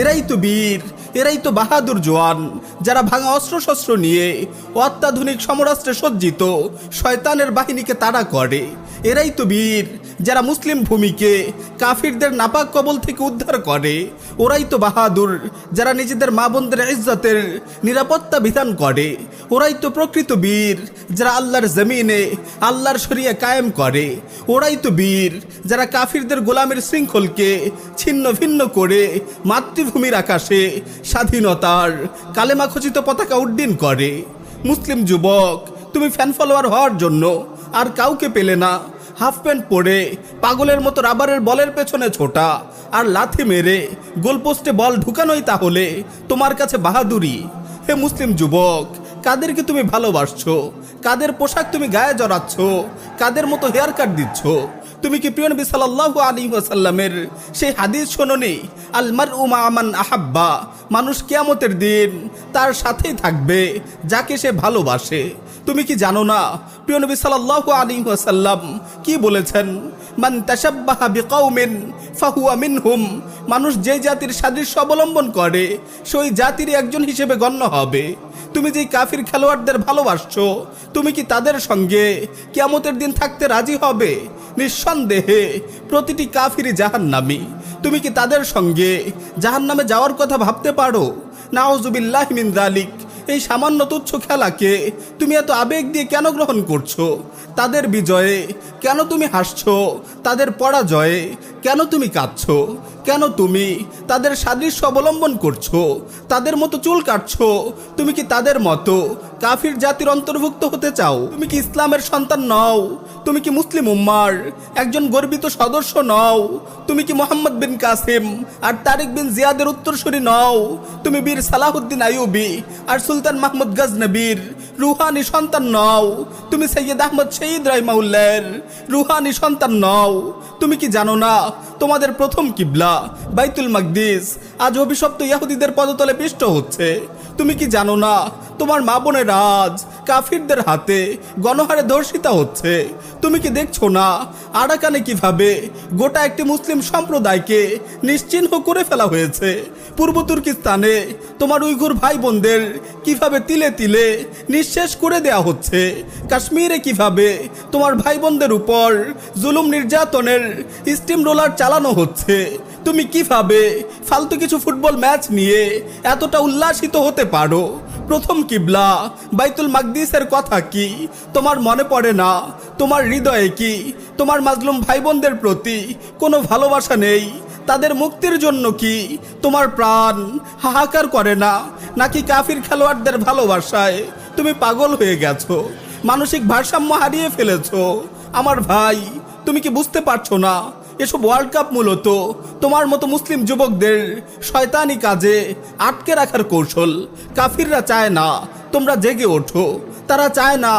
এরাই তো বীর, এরাই তো বাহাদুর জোয়ান, যারা ভাঙা অস্ত্রশস্ত্র নিয়ে অত্যাধুনিক সমরাস্ত্রে সজ্জিত শয়তানের বাহিনীকে তাড়া করে। এরাই তো বীর যারা মুসলিম ভূমিকে কাফিরদের নাপাক কবল থেকে উদ্ধার করে, ওরাই তো বাহাদুর। যারা নিজেদের মা বোনদের ইজ্জতের নিরাপত্তা বিধান করে, ওরাই তো প্রকৃত বীর। যারা আল্লাহর জমিনে, আল্লাহর শরিয়া কায়েম করে, ওরাই তো বীর। যারা কাফিরদের গোলামের শৃঙ্খলকে ছিন্ন ভিন্ন করে মাতৃভূমির আকাশে স্বাধীনতার কালেমা খচিত পতাকা উড্ডীন করে। মুসলিম যুবক, তুমি ফ্যান ফলোয়ার হওয়ার জন্য আর কাউকে পেলে না। হাফ প্যান্ট পরে পাগলের মতো রাবারের বলের পেছনে ছোটা আর লাথি মেরে গোলপোস্টে বল ঢুকানোই তাহলে তোমার কাছে বাহাদুরি। হে মুসলিম যুবক, কাদেরকে তুমি ভালোবাসছো? কাদের পোশাক তুমি গায়ে জড়াচ্ছ? কাদের মতো হেয়ার কাট দিচ্ছ? তুমি কি প্রিয় নবী আলাইহি ওয়াসাল্লামের সেই হাদিস শোনোনি? আলমার উমা আমান আহাব্বা। মানুষ কেয়ামতের দিন তার সাথেই থাকবে, যাকে সে ভালোবাসে। তুমি কি জানো না, প্রিয় নবী সাল্লাল্লাহু আলাইহি ওয়াসাল্লাম কি বলেছেন? মান তাশাব্বাহা বিকাউমিন ফাহুয়া মিনহুম। মানুষ যে জাতির সাদৃশ্য অবলম্বন করে, সেই জাতির একজন হিসেবে গণ্য হবে। তুমি যেই কাফির খেলোয়াড়দের ভালোবাসছো, তুমি কি তাদের সঙ্গে কেমতের দিন থাকতে রাজি হবে? নিঃসন্দেহে, প্রতিটি কাফিরই জাহান্নামী। তুমি কি তাদের সঙ্গে জাহান্নামে যাওয়ার কথা ভাবতে পারো? নাওজুবিল্লাহ মিন এই সামান্য তুচ্ছ খেলাকে তুমি এত আবেগ দিয়ে কেন গ্রহণ করছ? তাদের বিজয়ে কেন তুমি হাসছো? তাদের পরাজয়ে কেন তুমি কাঁদছো? কেন তুমি? তাদের সাদৃশ্য অবলম্বন করছ। তাদের মতো চুল কাটছো। তুমি কি তাদের মতো? কাফির জাতির অন্তর্ভুক্ত হতে চাও। তুমি কি ইসলামের সন্তান নও? তুমি কি মুসলিম উম্মার? একজন গর্বিত সদস্য নও? তুমি কি মোহাম্মদ বিন কাসিম আর তারিক বিন জিয়াদের উত্তরসূরি নও? তুমি বীর সালাহুদ্দিন আইয়ুবি আর সুলতান মাহমুদ গজনবীর। রুহানি সন্তান নও। তুমি সৈয়দ আহমদ শহীদ রহমাউল্লের রুহানি সন্তান নও। তুমি কি জানো না, তোমাদের প্রথম কিবলা, বাইতুল মাকদিস, আজ অভিশপ্ত ইয়াহুদিদের পদতলে পিষ্ট হচ্ছে। তুমি কি জানো না, তোমার মা বোনের আজ কাফিরদের হাতে গণহারে ধর্ষিতা হচ্ছে। তুমি কি দেখছ না? আরাকানে কীভাবে গোটা একটি মুসলিম সম্প্রদায়কে নিশ্চিহ্ন করে ফেলা হয়েছে? পূর্ব তুর্কিস্তানে তোমার উইঘুর ভাই বোনদের কীভাবে তিলে তিলে নিঃশেষ করে দেয়া হচ্ছে? কাশ্মীরে কীভাবে তোমার ভাই বোনদের উপর জুলুম নির্যাতনের স্টিম রোলার চালানো হচ্ছে? তুমি কীভাবে ফালতু কিছু ফুটবল ম্যাচ নিয়ে এতটা উল্লাসিত হতে পারো? প্রথম কিবলা। বাইতুল মাকদিসের কথা কি? তোমার মনে পড়ে না? তোমার হৃদয়ে কি? তোমার মাজলুম ভাই বোনদের প্রতি কোনো ভালোবাসা নেই? তাদের মুক্তির জন্য কি তোমার প্রাণ হাহাকার করে না? নাকি কাফির খেলোয়াড়দের ভালোবাসায় তুমি পাগল হয়ে গেছো? মানসিক ভারসাম্য হারিয়ে ফেলেছো? আমার ভাই, তুমি কি বুঝতে পারছ না? এসব ওয়ার্ল্ড কাপ মূলত তোমার মতো মুসলিম যুবকদের শয়তানি কাজে আটকে রাখার কৌশল। কাফিররা চায় না তোমরা জেগে ওঠো। তারা চায় না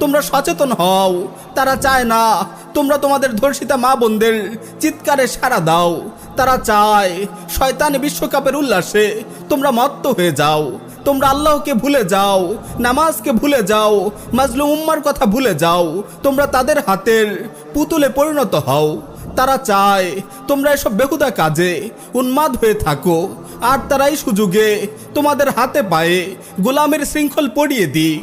তোমরা সচেতন হও। তারা চায় না তোমরা তোমাদের ধর্ষিতা মা বোনদের চিৎকারে সাড়া দাও। তারা চায় শয়তান বিশ্বকাপের উল্লাসে তোমরা মত্ত হয়ে যাও। তোমরা আল্লাহকে ভুলে যাও, নামাজকে ভুলে যাও, মাজলুম উম্মার কথা ভুলে যাও। তোমরা তাদের হাতের পুতুলে পরিণত হও। তারা চায়, তোমরা এসব বেহুদা কাজে উন্মাদ হয়ে থাকো। আর তারাই সুযোগে তোমাদের হাতে পায়ে গোলামের শৃঙ্খল পড়িয়ে দিই